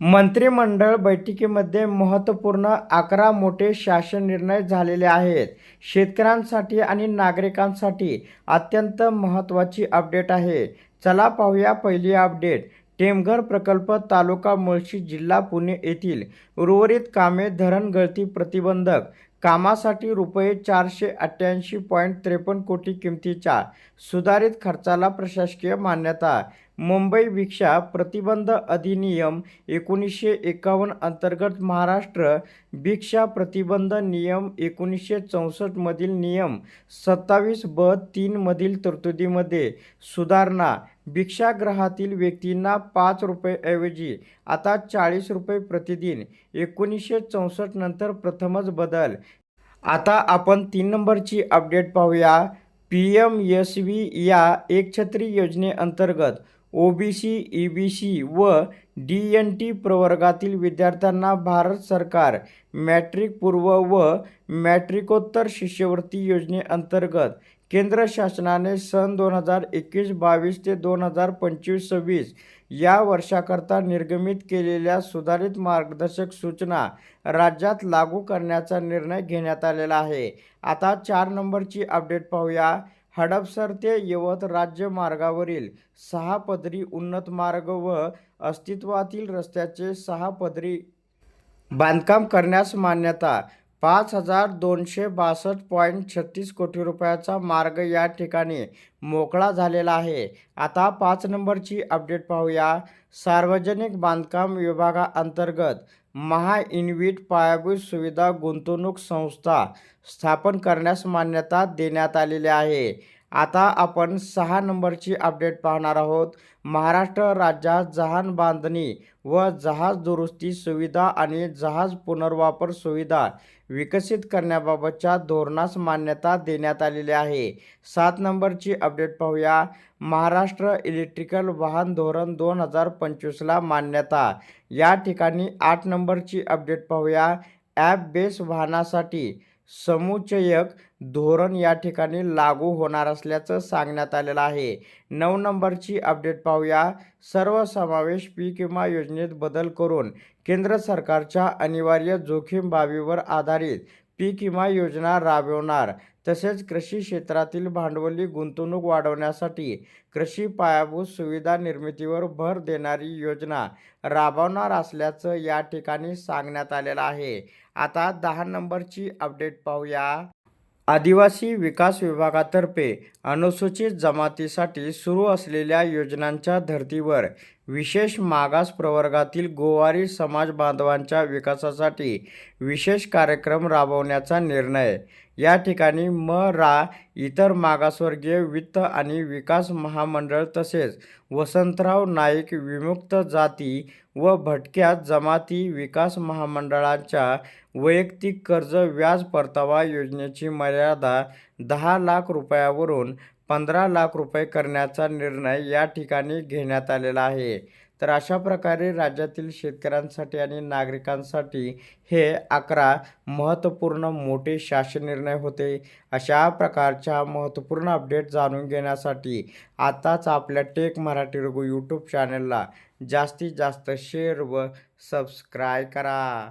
मंत्रिमंडळ बैठकीमध्ये महत्त्वपूर्ण अकरा मोठे शासन निर्णय झालेले आहेत. शेतकऱ्यांसाठी आणि नागरिकांसाठी अत्यंत महत्त्वाची अपडेट आहे. चला पाहूया पहिली अपडेट. टेमघर प्रकल्प तालुका मुळशी जिल्हा पुणे येथील उर्वरित कामे धरण गळती प्रतिबंधक कामासाठी रुपये चारशे अठ्ठ्याऐंशी पॉईंट त्रेपन्न कोटी किमतीच्या सुधारित खर्चाला प्रशासकीय मान्यता. मुंबई भिक्षा प्रतिबंध अधिनियम एकोणीसशे एकावन्न अंतर्गत महाराष्ट्र भिक्षा प्रतिबंध नियम एकोणीसशे चौसष्टमधील नियम सत्तावीस ब तीनमधील तरतुदीमध्ये सुधारणा भिक्षागृहातील व्यक्तींना पाच रुपयेऐवजी आता चाळीस रुपये प्रतिदिन एकोणीसशे चौसष्ट नंतर प्रथमच बदल. आता आपण तीन नंबरची अपडेट पाहूया. पी एम एस व्ही या एकछत्री योजनेअंतर्गत O B C E B C व डी एन टी प्रवर्गातील विद्यार्थ्यांना भारत सरकार मॅट्रिक पूर्व व मॅट्रिकोत्तर शिष्यवृत्ती योजनेअंतर्गत केंद्र शासनाने सन दोन हजार एकवीस बावीस ते दोन हजार पंचवीस सव्वीस या वर्षाकरता निर्गमित केलेल्या सुधारित मार्गदर्शक सूचना राज्यात लागू करण्याचा निर्णय घेण्यात आलेला आहे. आता चार नंबरची अपडेट पाहूया. हडपसर ते यवत राज्य मार्गावरील सहा पदरी उन्नत मार्ग व अस्तित्वातील रस्त्याचे सहा पदरी बांधकाम करण्यास मान्यता पाच हजार दोनशे बासष्ट पॉईंट छत्तीस कोटी रुपयाचा मार्ग या ठिकाणी मोकळा झालेला आहे. आता पाच नंबरची अपडेट पाहूया. सार्वजनिक बांधकाम विभागाअंतर्गत महा इन्व्हिट पायाभूत सुविधा गुंतवणूक संस्था स्थापन करण्यास मान्यता देण्यात आलेली आहे. आता आपण सहा नंबरची अपडेट पाहणार आहोत. महाराष्ट्र राज्यात जहाज बांधणी व जहाज दुरुस्ती सुविधा आणि जहाज पुनर्वापर सुविधा विकसित करण्याबाबतच्या धोरणास मान्यता देण्यात आलेली आहे. सात नंबरची अपडेट पाहूया. महाराष्ट्र इलेक्ट्रिकल वाहन धोरण दोन हजार पंचवीसला मान्यता. या ठिकाणी आठ नंबरची अपडेट पाहूया. ॲप बेस वाहनासाठी समुच्चयक धोरण या ठिकाणी लागू होणार असल्याचं सांगण्यात आलेलं आहे. नऊ नंबरची अपडेट पाहूया. सर्वसमावेश पीक विमा योजनेत बदल करून केंद्र सरकारच्या अनिवार्य जोखीम बाबीवर आधारित पीक विमा योजना राबवणार. तसेच कृषी क्षेत्रातील भांडवली गुंतवणूक वाढवण्यासाठी कृषी पायाभूत सुविधा निर्मितीवर भर देणारी योजना राबवणार असल्याचं या ठिकाणी सांगण्यात आलेलं आहे. आता दहा नंबरची अपडेट पाहूया. आदिवासी विकास विभागातर्फे अनुसूचित जमातीसाठी सुरू असलेल्या योजनांच्या धर्तीवर विशेष मागास प्रवर्गातील गोवारी समाज बांधवांच्या विकासासाठी विशेष कार्यक्रम राबवण्याचा निर्णय. या ठिकाणी म रा इतर मागासवर्गीय वित्त आणि विकास महामंडळ तसेच वसंतराव नाईक विमुक्त जाती व भटक्या जमाती विकास महामंडळाच्या वैयक्तिक कर्ज व्याज परतावा योजनेची मर्यादा दहा लाख रुपयावरून पंधरा लाख रुपये करण्याचा निर्णय या ठिकाणी घेण्यात आलेला आहे. तर अशा प्रकारे राज्यातील शेतकऱ्यांसाठी आणि नागरिकांसाठी हे अकरा महत्त्वपूर्ण मोठे शासन निर्णय होते. अशा प्रकारच्या महत्त्वपूर्ण अपडेट जाणून घेण्यासाठी आताच आपल्या टेक मराठी रघु यूट्यूब चॅनलला जास्तीत जास्त शेअर व सबस्क्राय करा.